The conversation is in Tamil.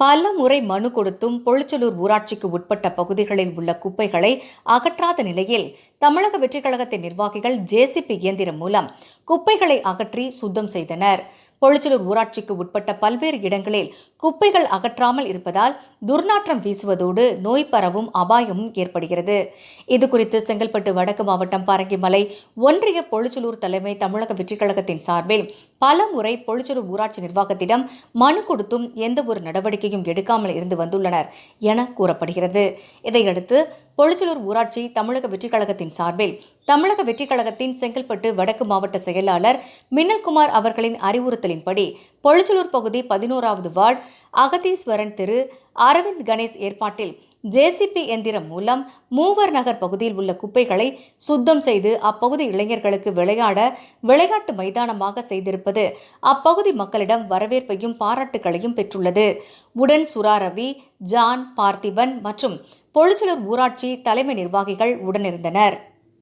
பல முறை மனு கொடுத்தும் பொழிச்சலூர் ஊராட்சிக்கு உட்பட்ட பகுதிகளில் உள்ள குப்பைகளை அகற்றாத நிலையில் தமிழக வெற்றிக் கழகத்தின் நிர்வாகிகள் ஜேசிபி இயந்திரம் மூலம் குப்பைகளை அகற்றி சுத்தம் செய்தனர். பொழிச்சலூர் ஊராட்சிக்கு உட்பட்ட பல்வேறு இடங்களில் குப்பைகள் அகற்றாமல் இருப்பதால் துர்நாற்றம் வீசுவதோடு நோய் பரவும் அபாயமும் ஏற்படுகிறது. இதுகுறித்து செங்கல்பட்டு வடக்கு மாவட்டம் பரங்கிமலை ஒன்றிய பொழிச்சலூர் தலைமை தமிழக வெற்றிக் கழகத்தின் சார்பில் பல முறை பொழிச்சலூர் ஊராட்சி நிர்வாகத்திடம் மனு கொடுத்தும் எந்த ஒரு நடவடிக்கையும் எடுக்காமல் இருந்து வந்துள்ளனர் என கூறப்படுகிறது. இதையடுத்து பொழிச்சலூர் ஊராட்சி தமிழக வெற்றிக் கழகத்தின் சார்பில் தமிழக வெற்றிக் கழகத்தின் செங்கல்பட்டு வடக்கு மாவட்ட செயலாளர் மின்னல்குமார் அவர்களின் அறிவுறுத்தலின்படி பொழிச்சலூர் பகுதி பதினோராவது வார்டு அகதீஸ்வரன் திரு அரவிந்த் கணேஷ் ஏற்பாட்டில் ஜேசிபி எந்திரம் மூலம் மூவர் நகர் பகுதியில் உள்ள குப்பைகளை சுத்தம் செய்து அப்பகுதி இளைஞர்களுக்கு விளையாட விளையாட்டு மைதானமாக செய்திருப்பது அப்பகுதி மக்களிடம் வரவேற்பையும் பாராட்டுகளையும் பெற்றுள்ளது. உடன் சுராரவி ஜான் பார்த்திபன் மற்றும் பொழிச்சலூர் ஊராட்சி தலைமை நிர்வாகிகள் உடனிருந்தனர்.